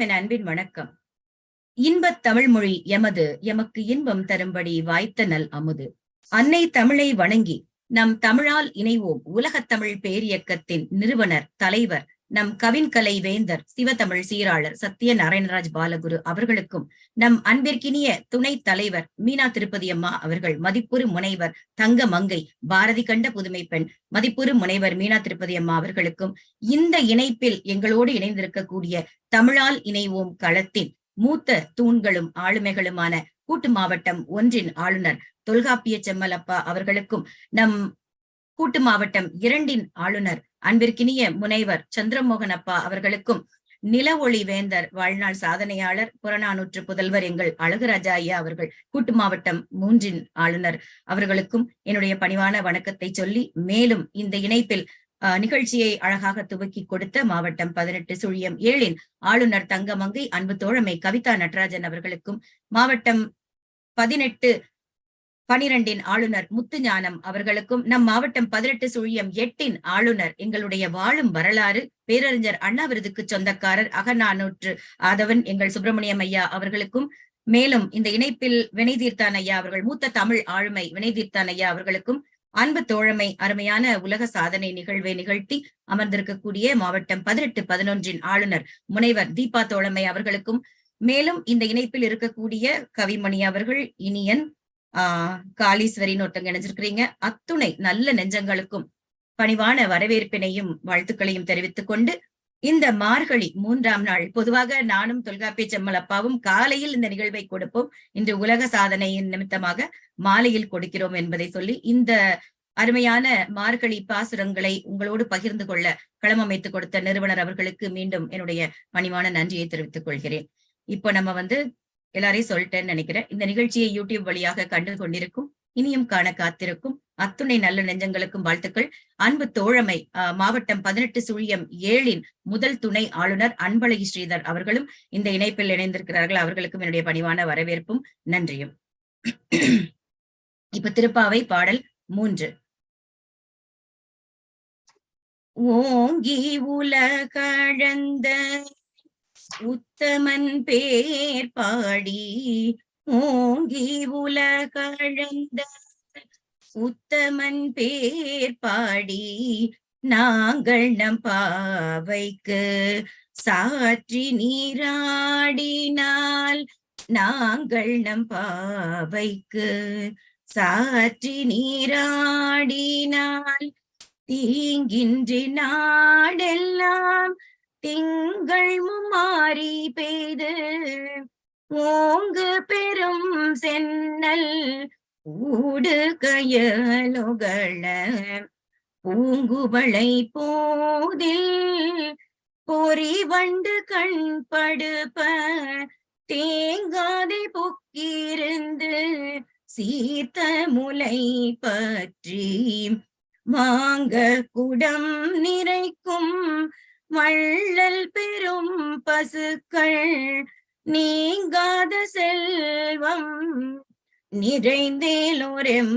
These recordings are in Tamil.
அனைவருக்கும் என் அன்பின் வணக்கம். இன்பத் தமிழ்மொழி எமது எமக்கு இன்பம் தரும்படி வாய்த்த நல் அமுது. அன்னை தமிழை வணங்கி நம் தமிழால் இணைவோம் உலகத் தமிழ் பேரியக்கத்தின் நிறுவனர் தலைவர் நம் கவின்கலை வேந்தர் சிவதமிழ் சீராளர் சத்ய நாராயணராஜ் பாலகுரு அவர்களுக்கும் நம் அன்பிற்கினிய துணைத் தலைவர் மீனா திருப்பதி அம்மா அவர்கள் மதிப்புறு முனைவர் தங்க மங்கை பாரதி கண்ட புதுமை பெண் மதிப்புறு முனைவர் மீனா திருப்பதி அம்மா அவர்களுக்கும் இந்த இணைப்பில் எங்களோடு இணைந்திருக்கக்கூடிய தமிழால் இணைவோம் களத்தின் மூத்த தூண்களும் ஆளுமைகளுமான கூட்டு மாவட்டம் ஒன்றின் ஆளுநர் தொல்காப்பிய செம்மலப்பா அவர்களுக்கும் நம் கூட்டு மாவட்டம் இரண்டின் ஆளுநர் அன்பிற்கினிய முனைவர் சந்திரமோகன் அப்பா அவர்களுக்கும் நில ஒளி வேந்தர் வாழ்நாள் சாதனையாளர் புறநானூற்று புதல்வர் எங்கள் அழகுராஜா ஐயா அவர்கள் கூட்டு மாவட்டம் மூன்றின் ஆளுநர் அவர்களுக்கும் என்னுடைய பணிவான வணக்கத்தை சொல்லி மேலும் இந்த இணைப்பில் நிகழ்ச்சியை அழகாக துவக்கி கொடுத்த மாவட்டம் பதினெட்டு சுழியம் ஏழின் ஆளுநர் தங்கமங்கை அன்பு தோழமை கவிதா நடராஜன் அவர்களுக்கும் மாவட்டம் பதினெட்டு பனிரெண்டின் ஆளுநர் முத்துஞானம் அவர்களுக்கும் நம் மாவட்டம் பதினெட்டு சுழியம் எட்டின் ஆளுநர் எங்களுடைய வாழும் வரலாறு பேரறிஞர் அண்ணா விருதுக்கு சொந்தக்காரர் அகநானூற்று ஆதவன் எங்கள் சுப்பிரமணியம் ஐயா அவர்களுக்கும் மேலும் இந்த இணைப்பில் வினைதீர்த்தான் ஐயா அவர்கள் மூத்த தமிழ் ஆளுமை வினைதீர்த்தான் ஐயா அவர்களுக்கும் அன்பு தோழமை அருமையான உலக சாதனை நிகழ்வை நிகழ்த்தி அமர்ந்திருக்கக்கூடிய மாவட்டம் பதினெட்டு பதினொன்றின் ஆளுநர் முனைவர் தீபா தோழமை அவர்களுக்கும் மேலும் இந்த இணைப்பில் இருக்கக்கூடிய கவிமணி அவர்கள் இனியன் ஆஹ் காளீஸ்வரின்னு ஒருத்தங்க இணைஞ்சிருக்கிறீங்க அத்துணை நல்ல நெஞ்சங்களுக்கும் பணிவான வரவேற்பினையும் வாழ்த்துக்களையும் தெரிவித்துக் கொண்டு இந்த மார்கழி மூன்றாம் நாள் பொதுவாக நானும் தொல்காப்பிய செம்மலப்பாவும் காலையில் இந்த நிகழ்வை கொடுப்போம். இன்று உலக சாதனையின் நிமித்தமாக மாலையில் கொடுக்கிறோம் என்பதை சொல்லி இந்த அருமையான மார்கழி பாசுரங்களை உங்களோடு பகிர்ந்து கொள்ள களம் அமைத்து கொடுத்த நிறுவனர் அவர்களுக்கு மீண்டும் என்னுடைய பணிவான நன்றியை தெரிவித்துக் கொள்கிறேன். இப்போ நம்ம வந்து எல்லாரையும் சொல்லிட்டேன்னு நினைக்கிறேன். இந்த நிகழ்ச்சியை யூடியூப் வழியாக கண்டு கொண்டிருக்கும் இனியும் காண காத்திருக்கும் அத்துணை நல்ல நெஞ்சங்களுக்கும் வாழ்த்துக்கள். அன்பு தோழமை மாவட்டம் பதினெட்டு சுழியம் ஏழின் முதல் துணை ஆளுநர் அன்பழகி ஸ்ரீதர் அவர்களும் இந்த இணைப்பில் இணைந்திருக்கிறார்கள். அவர்களுக்கும் என்னுடைய பணிவான வரவேற்பும் நன்றியும். இப்ப திருப்பாவை பாடல் மூன்று. ஓங்கி உலகழந்த உத்தமன் பேர் பாடி ஓங்கி உலகழந்த உத்தமன் பேர் பாடி நாங்கள் நம் பாவைக்கு சாற்றி நீராடினால் நாங்கள் நம் பாவைக்கு சாற்றி நீராடினால் தீங்கின்றி நாடெல்லாம் திங்கள் முமாறி பெய்து ஓங்கு பெரும் சென்னல் ஊடு கயலுகள பூங்குவளை போதில் பொறி வண்டு கண் படுப்ப தேங்காதை பொக்கிருந்து சீத்த முலை பற்றி வாங்க குடம் நிறைக்கும் வள்ளல் பெரும் பசுக்கள் நீங்காத செல்வம் நிறைந்தேலோரெம்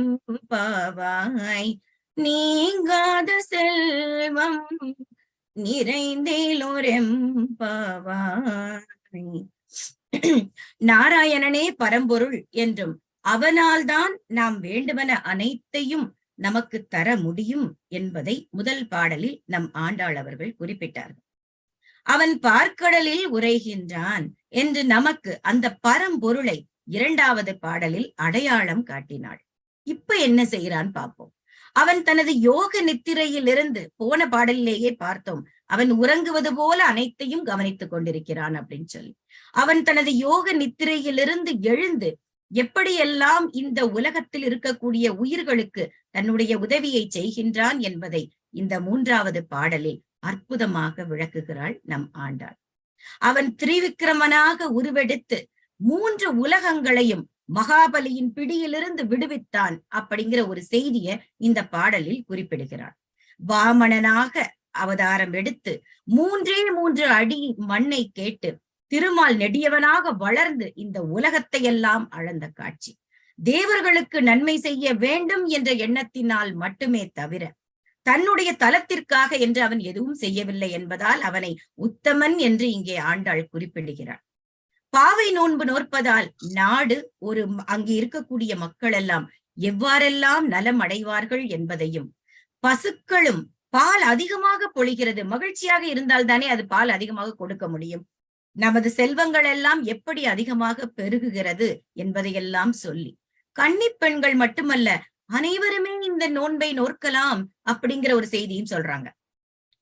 பாவாய் நீங்காத செல்வம் நிறைந்தேலோரெம் பாவாய். நாராயணனே பரம்பொருள் என்றும் அவனால்தான் நாம் வேண்டுவன அனைத்தையும் நமக்கு தர முடியும் என்பதை முதல் பாடலில் நம் ஆண்டாள் அவர்கள் குறிப்பிட்டார்கள். அவன் பார்க்கடலில் உரைகின்றான் என்று நமக்கு அந்த பரம்பொருளை இரண்டாவது பாடலில் அடையாளம் காட்டினாள். இப்ப என்ன செய்கிறான் பார்ப்போம். அவன் தனது யோக நித்திரையில் இருந்து போன பாடலிலேயே பார்த்தோம். அவன் உறங்குவது போல அனைத்தையும் கவனித்துக் கொண்டிருக்கிறான் அப்படின்னு சொல்லி. அவன் தனது யோக நித்திரையிலிருந்து எழுந்து எப்படியெல்லாம் இந்த உலகத்தில் இருக்கக்கூடிய உயிர்களுக்கு தன்னுடைய உதவியை செய்கின்றான் என்பதை இந்த மூன்றாவது பாடலில் அற்புதமாக விளக்குகிறாள் நம் ஆண்டாள். அவன் திரிவிக்கிரமனாக உருவெடுத்து மூன்று உலகங்களையும் மகாபலியின் பிடியிலிருந்து விடுவித்தான் அப்படிங்கிற ஒரு செய்திய இந்த பாடலில் குறிப்பிடுகிறான் வாமணனாக அவதாரம் எடுத்து மூன்றே மூன்று அடி மண்ணை கேட்டு திருமால் நெடியவனாக வளர்ந்து இந்த உலகத்தை எல்லாம் அளந்த காட்சி. தேவர்களுக்கு நன்மை செய்ய வேண்டும் என்ற எண்ணத்தினால் மட்டுமே தவிர தன்னுடைய தலத்திற்காக என்று அவன் எதுவும் செய்யவில்லை என்பதால் அவனை உத்தமன் என்று இங்கே ஆண்டாள் குறிப்பிடுகிறார் பாவை நோன்பு நோற்பதால் நாடு ஒரு அங்கே இருக்கக்கூடிய மக்கள் எல்லாம் எவ்வாறெல்லாம் நலம் அடைவார்கள் என்பதையும் பசுக்களும் பால் அதிகமாக பொழிகிறது மகிழ்ச்சியாக இருந்தால் தானே அது பால் அதிகமாக கொடுக்க முடியும். நமது செல்வங்கள் எல்லாம் எப்படி அதிகமாக பெருகுகிறது என்பதையெல்லாம் சொல்லி. கன்னி பெண்கள் மட்டுமல்ல அனைவருமே இந்த நோன்பை நோற்கலாம் அப்படிங்கிற ஒரு செய்தியும் சொல்றாங்க.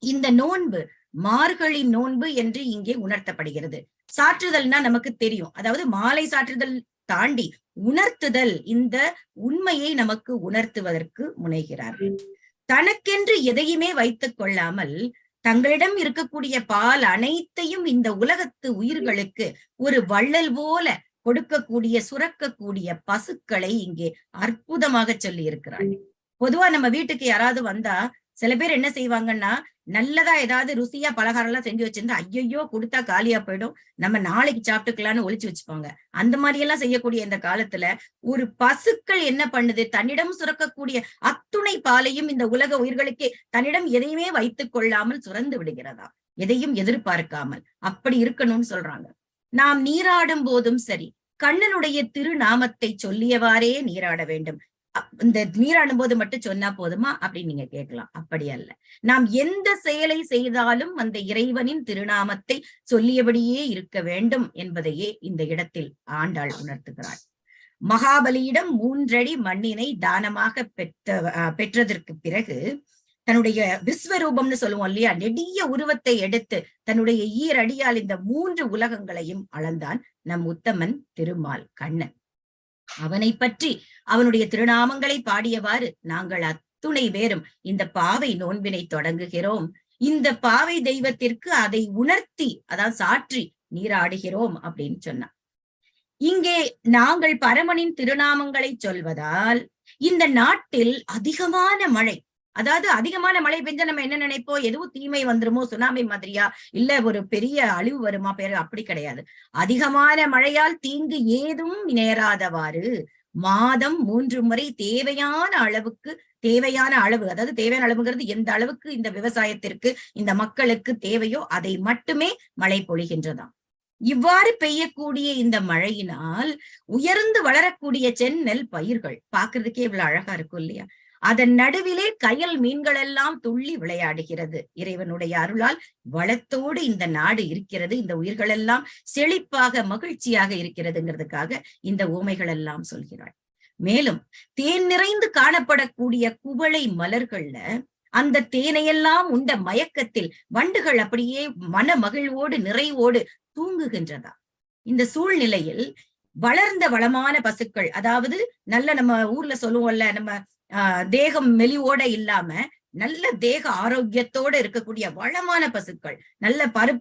இந்த நோன்பு மார்கழி நோன்பு என்று இங்கே உணர்த்தப்படுகிறது. சாற்றுதல்னா நமக்கு தெரியும். அதாவது மாலை சாற்றுதல் தாண்டி உணர்த்துதல் இந்த உண்மையை நமக்கு உணர்த்துவதற்கு முனைகிறார்கள். தனக்கென்று எதையுமே வைத்துக் கொள்ளாமல் தங்களிடம் இருக்கக்கூடிய பால் அனைத்தையும் இந்த உலகத்து உயிர்களுக்கு ஒரு வள்ளல் போல கொடுக்கக்கூடிய சுரக்கக்கூடிய பசுக்களை இங்கே அற்புதமாக சொல்லி இருக்கிறாள் பொதுவா நம்ம வீட்டுக்கு யாராவது வந்தா சில பேர் என்ன செய்வாங்கன்னா நல்லதா ஏதாவது ருசியா பலகாரம் எல்லாம் செஞ்சு வச்சிருந்தா ஐயையோ கொடுத்தா காலியா போயிடும். நம்ம நாளைக்கு சாப்பிட்டுக்கலாம்னு ஒழிச்சு வச்சுப்பாங்க அந்த மாதிரி எல்லாம் செய்யக்கூடிய இந்த காலத்துல ஒரு பசுக்கள் என்ன பண்ணுது? தன்னிடம் சுரக்கக்கூடிய அத்துணை பாலையும் இந்த உலக உயிர்களுக்கே தன்னிடம் எதையுமே வைத்துக் கொள்ளாமல் சுரந்து விடுகிறதா? எதையும் எதிர்பார்க்காமல். அப்படி இருக்கணும்னு சொல்றாங்க. நாம் நீராடும் போதும் சரி. கண்ணனுடைய திருநாமத்தை சொல்லியவாறே நீராட வேண்டும். இந்த நீராடும் போது மட்டும் சொன்னா போதுமா? அப்படின்னு நீங்க கேட்கலாம். அப்படி அல்ல. நாம் எந்த செயலை செய்தாலும் அந்த இறைவனின் திருநாமத்தை சொல்லியபடியே இருக்க வேண்டும் என்பதையே இந்த இடத்தில் ஆண்டாள் உணர்த்துகிறாள். மகாபலியிடம் மூன்றடி மண்ணினை தானமாக பெற்ற பெற்றதற்கு பிறகு தன்னுடைய விஸ்வரூபம்னு சொல்லுவோம் இல்லையா? நெடிய உருவத்தை எடுத்து தன்னுடைய ஈரடியால் இந்த மூன்று உலகங்களையும் அளந்தான் நம் உத்தமன் திருமால் கண்ணன். அவனை பற்றி அவனுடைய திருநாமங்களை பாடியவாறு நாங்கள் அத்துணை பேரும் இந்த பாவை நோன்பினை தொடங்குகிறோம். இந்த பாவை தெய்வத்திற்கு அதை உணர்த்தி அதான் சாற்றி நீராடுகிறோம் அப்படின்னு சொன்னான். இங்கே நாங்கள் பரமனின் திருநாமங்களை சொல்வதால் இந்த நாட்டில் அதிகமான மழை அதாவது அதிகமான மழை பெஞ்சா நம்ம என்ன நினைப்போம்? எதுவும் தீமை வந்துருமோ? சுனாமி மாதிரியா? இல்ல ஒரு பெரிய அழிவு வருமா? பேரு அப்படி கிடையாது. அதிகமான மழையால் தீங்கு ஏதும் நேராதவாறு மாதம் மூன்று முறை தேவையான அளவுக்கு தேவையான அளவு அதாவது தேவையான அளவுங்கிறது எந்த அளவுக்கு இந்த விவசாயத்திற்கு இந்த மக்களுக்கு தேவையோ அதை மட்டுமே மழை பொழிகின்றதாம். இவ்வாறு பெய்யக்கூடிய இந்த மழையினால் உயர்ந்து வளரக்கூடிய செந்நெல் பயிர்கள் பாக்குறதுக்கே இவ்வளவு அழகா இருக்கும் இல்லையா? அதன் நடுவிலே கயல் மீன்கள் எல்லாம் துள்ளி விளையாடுகிறது. இறைவனுடைய அருளால் வளத்தோடு இந்த நாடு இருக்கிறது. இந்த உயிர்கள் எல்லாம் செழிப்பாக மகிழ்ச்சியாக இருக்கிறதுங்கிறதுக்காக இந்த ஊமைகள் எல்லாம் சொல்கிறாள். மேலும் தேன் நிறைந்து காணப்படக்கூடிய குவளை மலர்கள்ல அந்த தேனையெல்லாம் உண்ட மயக்கத்தில் வண்டுகள் அப்படியே மன மகிழ்வோடு நிறைவோடு தூங்குகின்றதா? இந்த சூழ்நிலையில் வளர்ந்த வளமான பசுக்கள் அதாவது நல்ல நம்ம ஊர்ல சொல்லுவோம்ல நம்ம ஆஹ் தேகம் மெலிவோட இல்லாம நல்ல தேக ஆரோக்கியத்தோட இருக்கக்கூடிய வளமான பசுக்கள் நல்ல பரு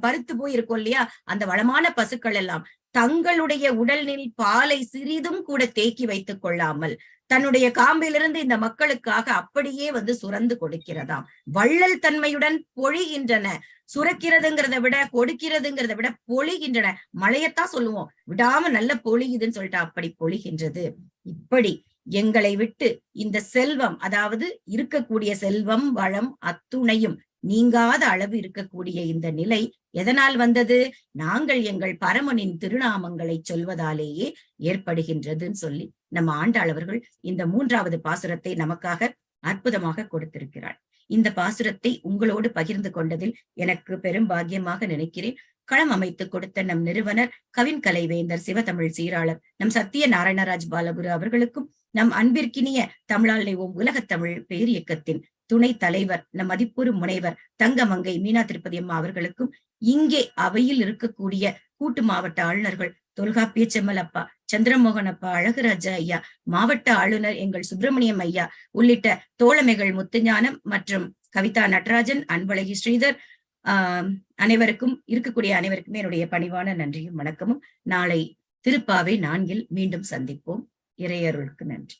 பருத்து போய் இருக்கும் இல்லையா? அந்த வளமான பசுக்கள் எல்லாம் தங்களுடைய உடலில் பாலை சிறிதும் கூட தேக்கி வைத்துக் கொள்ளாமல் தன்னுடைய காம்பிலிருந்து இந்த மக்களுக்காக அப்படியே வந்து சுரந்து கொடுக்கிறதாம். வள்ளல் தன்மையுடன் பொழிகின்றன. சுரக்கிறதுங்கிறத விட கொடுக்கிறதுங்கிறத விட பொழிகின்றன. மழையத்தான் சொல்லுவோம். விடாம நல்ல பொழியுதுன்னு சொல்லிட்டு அப்படி பொழிகின்றது. இப்படி எங்களை விட்டு இந்த செல்வம் அதாவது இருக்கக்கூடிய செல்வம் வளம் அத்துணையும் நீங்காத அளவு இருக்கக்கூடிய இந்த நிலை எதனால் வந்தது? நாங்கள் எங்கள் பரமனின் திருநாமங்களை சொல்வதாலேயே ஏற்படுகின்றதுன்னு சொல்லி நம்ம ஆண்டாளவர்கள் இந்த மூன்றாவது பாசுரத்தை நமக்காக அற்புதமாக கொடுத்திருக்கிறாள் இந்த பாசுரத்தை உங்களோடு பகிர்ந்து கொண்டதில் எனக்கு பெரும் பாக்கியமாக நினைக்கிறேன். களம் அமைத்து கொடுத்த நம் நிறுவனர் கவின் கலைவேந்தர் சிவதமிழ் சீராளர் நம் சத்திய நாராயணராஜ் பாலகுரு அவர்களுக்கும் நம் அன்பிற்கினிய தமிழால் உலகத் தமிழ் பேர் இயக்கத்தின் துணை தலைவர் நம் மதிப்புறு முனைவர் தங்கமங்கை மீனா திருப்பதி அம்மா அவர்களுக்கும் இங்கே அவையில் இருக்கக்கூடிய கூட்டு மாவட்ட ஆளுநர்கள் தொல்காப்பிய செம்மல் அப்பா சந்திரமோகன் அப்பா அழகுராஜா ஐயா மாவட்ட ஆளுநர் எங்கள் சுப்பிரமணியம் ஐயா உள்ளிட்ட தோழமைகள் முத்துஞானம் மற்றும் கவிதா நடராஜன் அன்பழகி ஸ்ரீதர் ஆஹ் அனைவருக்கும் இருக்கக்கூடிய அனைவருக்குமே என்னுடைய பணிவான நன்றியும் வணக்கமும். நாளை திருப்பாவை நான்கில் மீண்டும் சந்திப்போம். இறையருளுக்கு நன்றி.